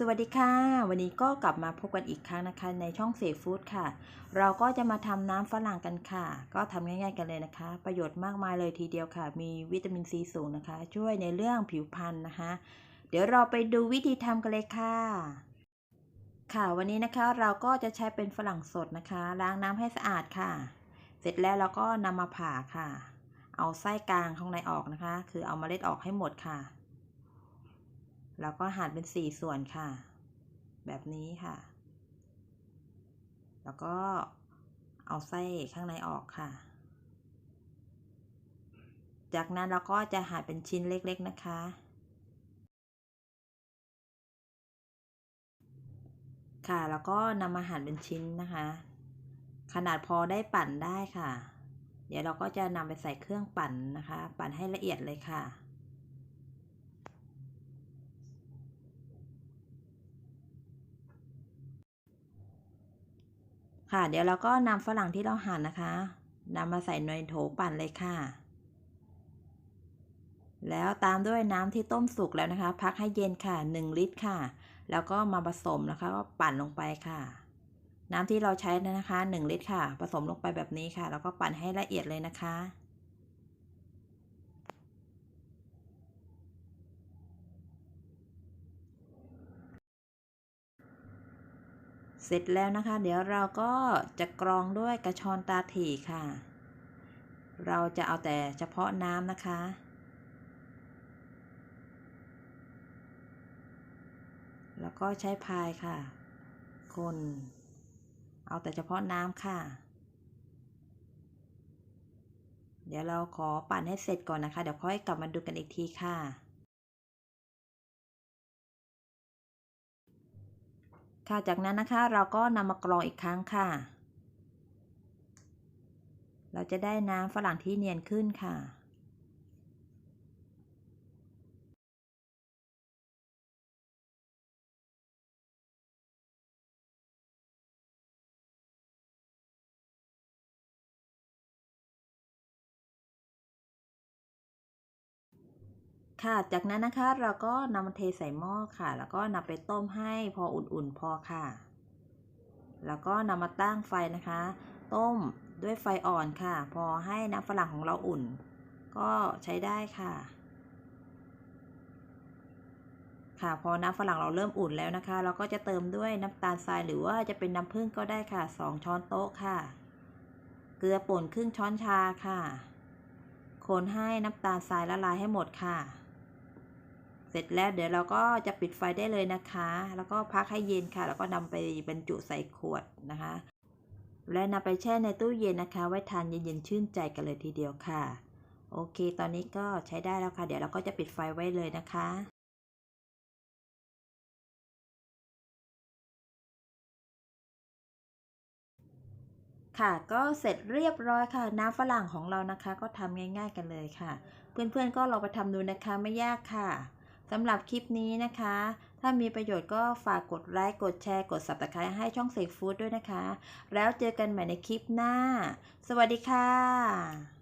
สวัสดีค่ะ วันนี้ก็กลับมาพบกันอีกครั้งนะคะในช่องเสฟู้ดค่ะ เราก็จะมาทำน้ำฝรั่งกันค่ะ ก็ทำง่ายๆกันเลยนะคะ ประโยชน์มากมายเลยทีเดียวค่ะ มีวิตามินซีสูงนะคะ ช่วยในเรื่องผิวพรรณนะคะ เดี๋ยวเราไปดูวิธีทำกันเลยค่ะ ค่ะวันนี้นะคะเราก็จะใช้เป็นฝรั่งสดนะคะ ล้างน้ำให้สะอาดค่ะ เสร็จแล้วเราก็นำมาผ่าค่ะ เอาไส้กลางข้างในออกนะคะ คือเอาเมล็ดออกให้หมดค่ะ แล้วก็หั่นเป็นสี่ส่วนค่ะ แบบนี้ค่ะ แล้วก็เอาไส้ข้างในออกค่ะ จากนั้นเราก็จะหั่นเป็นชิ้นเล็กๆนะคะ ค่ะแล้วก็นำมาหั่นเป็นชิ้นนะคะ ขนาดพอได้ปั่นได้ค่ะ เดี๋ยวเราก็จะนำไปใส่เครื่องปั่นนะคะ ปั่นให้ละเอียดเลยค่ะ ค่ะ เดี๋ยวเราก็นำฝรั่งที่เราหั่นนะคะนำมาใส่ในโถปั่นเลยค่ะ แล้วตามด้วยน้ำที่ต้มสุกแล้วนะคะ พักให้เย็นค่ะ 1 ลิตรค่ะ แล้วก็มาผสมนะคะก็ปั่นลงไปค่ะ น้ำที่เราใช้นะคะ 1 ลิตรค่ะ ผสมลงไปแบบนี้ค่ะ แล้วก็ปั่นให้ละเอียดเลยนะคะ เสร็จแล้วนะคะ เดี๋ยวเราก็จะกรองด้วยกระชอนตาถี่ค่ะ เราจะเอาแต่เฉพาะน้ำนะคะ แล้วก็ใช้พายค่ะ คน เอาแต่เฉพาะน้ำค่ะ เดี๋ยวเราขอปั่นให้เสร็จก่อนนะคะ เดี๋ยวค่อยกลับมาดูกันอีกทีค่ะ ค่ะ จากนั้นนะคะเราก็นำมากรองอีกครั้งค่ะ เราจะได้น้ำฝรั่งที่เนียนขึ้นค่ะ ค่ะ จากนั้นนะคะเราก็นำมาเทใส่หม้อค่ะ แล้วก็นำไปต้มให้พออุ่นๆพอค่ะ แล้วก็นำมาตั้งไฟนะคะ ต้มด้วยไฟอ่อนค่ะ พอให้น้ำฝรั่งของเราอุ่น ก็ใช้ได้ค่ะ ค่ะ พอน้ำฝรั่งเราเริ่มอุ่นแล้วนะคะ เราก็จะเติมด้วยน้ำตาลทรายหรือว่าจะเป็นน้ำผึ้งก็ได้ค่ะ 2 ช้อนโต๊ะค่ะ เกลือป่นครึ่งช้อนชาค่ะคนให้น้ำตาลทรายละลายให้หมดค่ะ เสร็จแล้วเดี๋ยวเราก็จะปิดไฟได้เลยนะคะ แล้วก็พักให้เย็นค่ะ แล้วก็นำไปบรรจุใส่ขวดนะคะ และนำไปแช่ในตู้เย็นนะคะ ไว้ทานเย็นๆชื่นใจกันเลยทีเดียวค่ะ โอเค ตอนนี้ก็ใช้ได้แล้วค่ะ เดี๋ยวเราก็จะปิดไฟไว้เลยนะคะค่ะก็เสร็จเรียบร้อยค่ะ น้ำฝรั่งของเรานะคะ ก็ทำง่าย ๆ กันเลยค่ะ เพื่อนๆก็ลองไปทำดูนะคะไม่ยากค่ะ สำหรับคลิปนี้นะคะ ถ้ามีประโยชน์ก็ฝากกดไลค์ กดแชร์ กด subscribe ให้ช่องเสกฟู้ดด้วยนะคะ แล้วเจอกันใหม่ในคลิปหน้า สวัสดีค่ะ